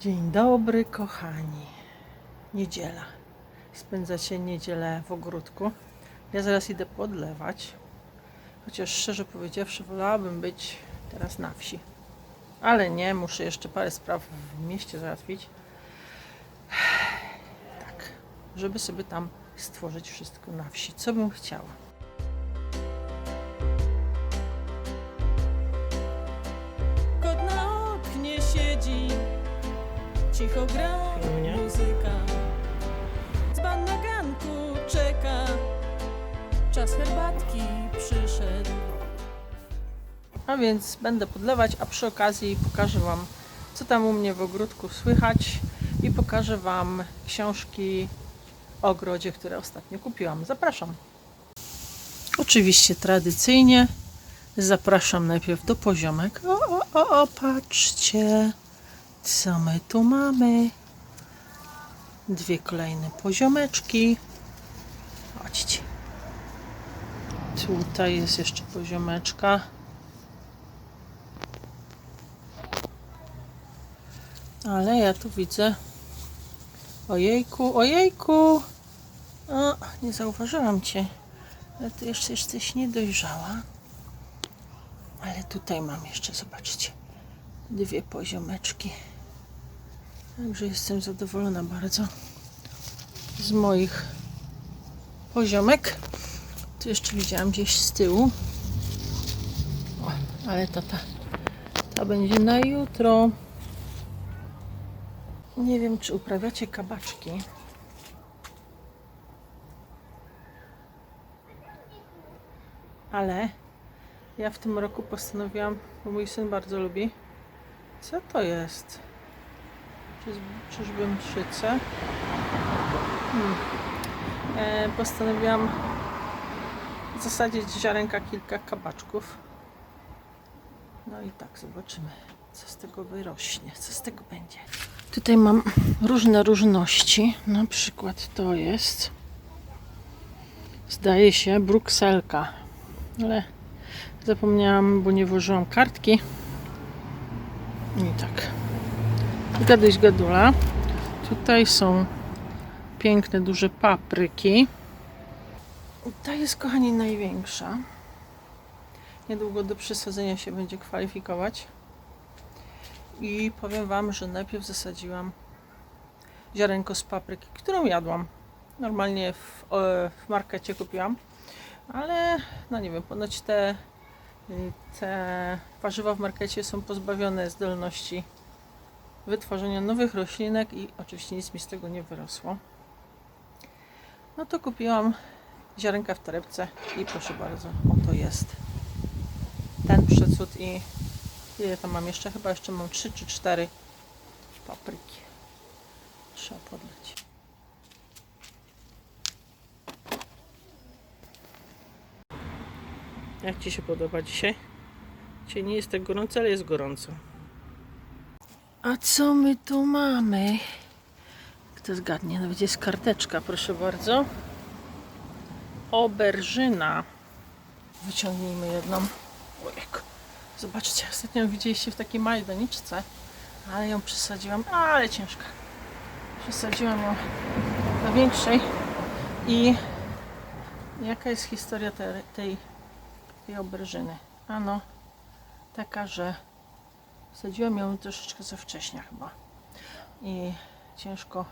Dzień dobry, kochani. Niedziela. Spędzacie niedzielę w ogródku. Ja zaraz idę podlewać. Chociaż szczerze powiedziawszy, wolałabym być teraz na wsi. Ale nie, muszę jeszcze parę spraw w mieście załatwić. Tak, żeby sobie tam stworzyć wszystko na wsi, co bym chciała. Cicho gra muzyka. Dzban na ganku czeka, czas herbatki przyszedł. A więc będę podlewać, a przy okazji pokażę Wam, co tam u mnie w ogródku słychać i pokażę Wam książki o ogrodzie, które ostatnio kupiłam. Zapraszam. Oczywiście tradycyjnie zapraszam najpierw do poziomek. O, o, o, o, patrzcie, co my tu mamy. Dwie kolejne poziomeczki. Chodźcie. Tutaj jest jeszcze poziomeczka. Ale ja tu widzę. Ojejku, ojejku! O, nie zauważyłam cię. Ale ty jeszcze jesteś niedojrzała. Ale tutaj mam jeszcze, zobaczcie, dwie poziomeczki. Także jestem zadowolona bardzo z moich poziomek. Tu jeszcze widziałam gdzieś z tyłu. O, ale to ta, ta będzie na jutro. Nie wiem, czy uprawiacie kabaczki. Ale ja w tym roku postanowiłam, bo mój syn bardzo lubi. Co to jest? Czyż, czyżby mszyce? Hmm. E, postanowiłam zasadzić ziarenka kilka kabaczków. No i tak, zobaczymy, co z tego wyrośnie, co z tego będzie. Tutaj mam różne różności. Na przykład to jest, zdaje się, brukselka. Ale zapomniałam, bo nie włożyłam kartki. I tak. Gaduś gadula. Tutaj są piękne, duże papryki. Ta jest, kochani, największa. Niedługo do przesadzenia się będzie kwalifikować. I powiem Wam, że najpierw zasadziłam ziarenko z papryki, którą jadłam. Normalnie w, w markecie kupiłam, ale no nie wiem, ponoć te, y, te warzywa w markecie są pozbawione zdolności wytworzenia nowych roślinek i oczywiście nic mi z tego nie wyrosło. No to kupiłam ziarenka w torebce i proszę bardzo, oto jest ten przecud i Ile tam mam jeszcze? Chyba jeszcze mam 3 czy 4 papryki. Trzeba podleć. Jak Ci się podoba dzisiaj? Dzisiaj nie jest tak gorąco, ale jest gorąco. A co my tu mamy? Kto zgadnie? Nawet jest karteczka, proszę bardzo. Oberżyna. Wyciągnijmy jedną. Ojek. Zobaczcie, ostatnio widzieliście w takiej małej doniczce, ale ją przesadziłam, ale ciężka. Przesadziłam ją do większej i jaka jest historia tej, tej, tej oberżyny? Ano, taka, że sadziłam ją troszeczkę za wcześnie chyba i ciężko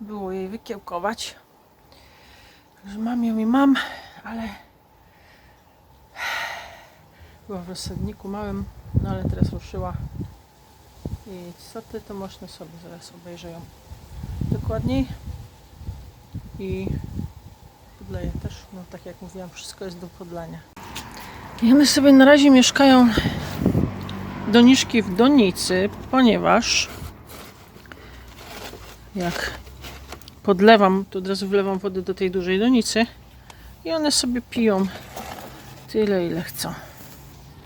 było jej wykiełkować. Także mam ją i mam, ale była w rozsadniku małym, no ale teraz ruszyła. I co ty, to można sobie zaraz obejrzę ją dokładniej. I podleję też, no tak jak mówiłam, wszystko jest do podlania. One sobie na razie mieszkają doniczki w donicy, ponieważ jak podlewam, to od razu wlewam wodę do tej dużej donicy i one sobie piją tyle, ile chcą.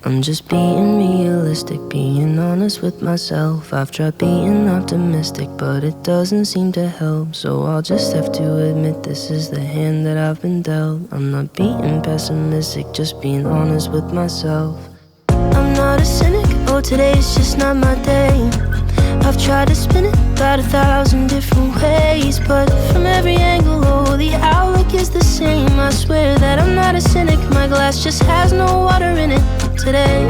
I'm just being realistic, being honest with myself. I've tried being optimistic, but it doesn't seem to help. So I'll just have to admit this is the hand that I've been dealt. I'm not being pessimistic, just being honest with myself. I'm not a cynic, oh, today's just not my day. I've tried to spin it about a thousand different ways, but from every angle, oh, the outlook is the same. I swear that I'm not a cynic, my glass just has no water in it today.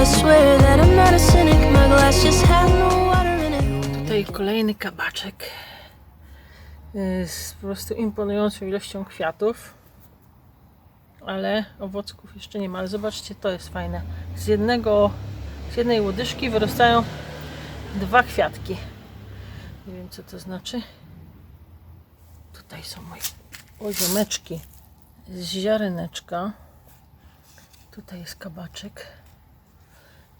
I swear that I'm not a cynic, my glass just has no water in it. Tutaj kolejny kabaczek z po prostu imponującą ilością kwiatów. Ale owocków jeszcze nie ma. Ale zobaczcie, to jest fajne. Z jednego, z jednej łodyżki wyrastają dwa kwiatki. Nie wiem co to znaczy. Tutaj są moje ozimeczki z ziareneczka. Tutaj jest kabaczek.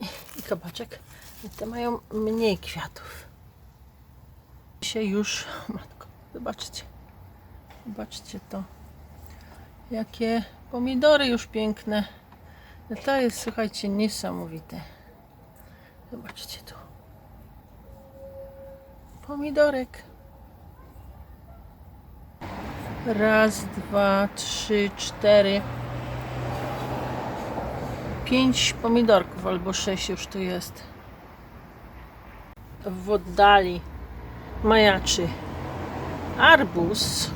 I- kabaczek. I te mają mniej kwiatów się już, matko, zobaczcie, zobaczcie to, jakie pomidory już piękne. No to jest, słuchajcie, niesamowite. Zobaczcie tu. Pomidorek. Raz, dwa, trzy, cztery. Pięć pomidorków albo sześć już tu jest. W oddali majaczy arbuz,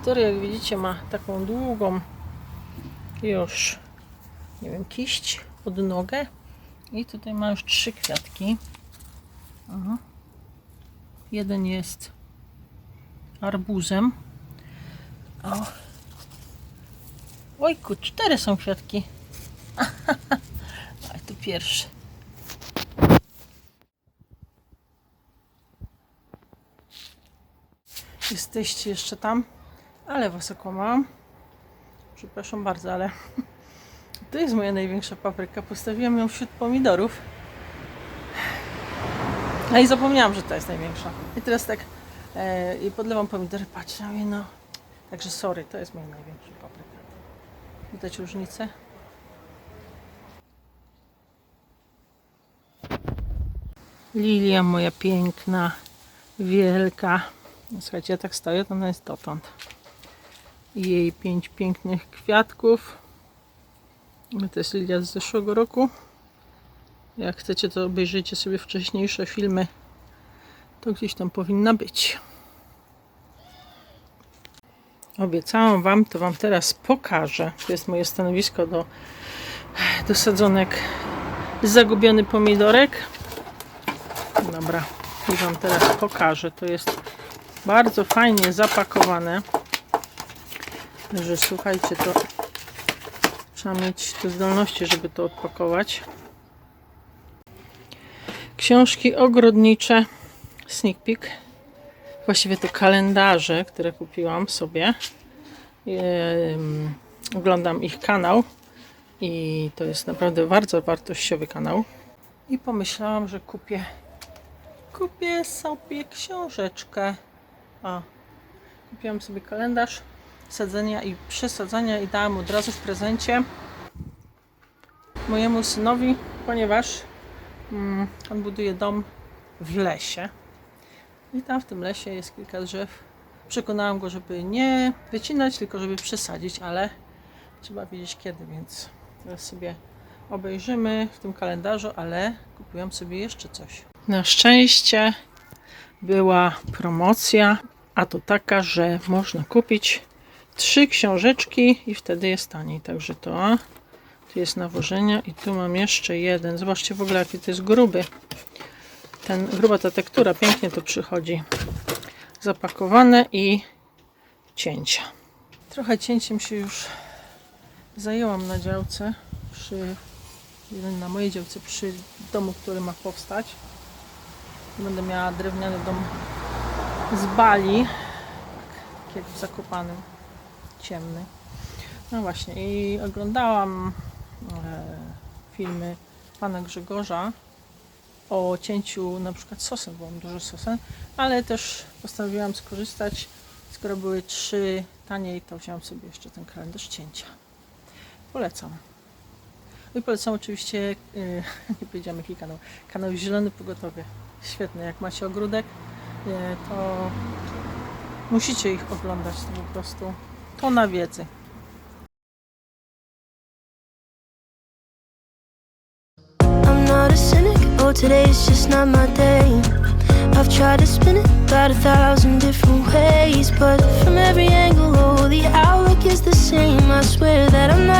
który jak widzicie ma taką długą już nie wiem, kiść pod nogę i tutaj ma już trzy kwiatki. Aha. Jeden jest arbuzem. O. Ojku, cztery są kwiatki. Ale to pierwszy. Jesteście jeszcze tam, ale was okłamałam. Przepraszam bardzo, ale to jest moja największa papryka. Postawiłam ją wśród pomidorów. No i zapomniałam, że to jest największa. I teraz tak e, i podlewam pomidory, patrzę, ja mówię, no. Także sorry, to jest moja największa papryka. Widać różnicę? Lilia moja piękna, wielka. No, Słuchajcie, ja tak stoję, to ona jest dotąd. I Jej pięć pięknych kwiatków. To jest lilia z zeszłego roku. Jak chcecie, to obejrzyjcie sobie wcześniejsze filmy. To gdzieś tam powinna być. Obiecałam Wam, to Wam teraz pokażę. To jest moje stanowisko do, do sadzonek. Zagubiony pomidorek. Dobra, i Wam teraz pokażę. To jest bardzo fajnie zapakowane. Że słuchajcie, to trzeba mieć te zdolności, żeby to odpakować. Książki ogrodnicze, sneak peek. Właściwie to kalendarze, które kupiłam sobie. Oglądam ich kanał i to jest naprawdę bardzo wartościowy kanał. I pomyślałam, że kupię kupię sobie książeczkę. O, kupiłam sobie kalendarz sadzenia i przesadzania i dałam od razu w prezencie mojemu synowi, ponieważ mm, on buduje dom w lesie. I tam w tym lesie jest kilka drzew. Przekonałam go, żeby nie wycinać, tylko żeby przesadzić, ale trzeba wiedzieć kiedy, więc teraz sobie obejrzymy w tym kalendarzu, ale kupiłam sobie jeszcze coś. Na szczęście była promocja, a to taka, że można kupić trzy książeczki i wtedy jest taniej. Także to tu jest nawożenia i tu mam jeszcze jeden. Zobaczcie w ogóle jaki to jest gruby. Ten, gruba ta tektura, pięknie to przychodzi. Zapakowane i cięcia. Trochę cięciem się już zajęłam na działce przy na mojej działce przy domu, który ma powstać. Będę miała drewniany dom z bali, tak jak w Zakopanym, ciemny. No właśnie i oglądałam e, filmy pana Grzegorza o cięciu na przykład sosen, bo mam dużo sosen, ale też postanowiłam skorzystać, skoro były trzy taniej, to wziąłem sobie jeszcze ten kalendarz cięcia. Polecam. I polecam oczywiście, yy, nie powiedziałam jaki kanał, kanał Zielony Pogotowie. Świetny, jak macie ogródek, yy, to Musicie ich oglądać to po prostu. To na wiedzy. Oh, today's just not my day. I've tried to spin it about a thousand different ways, but from every angle, oh, the outlook is the same. I swear that I'm not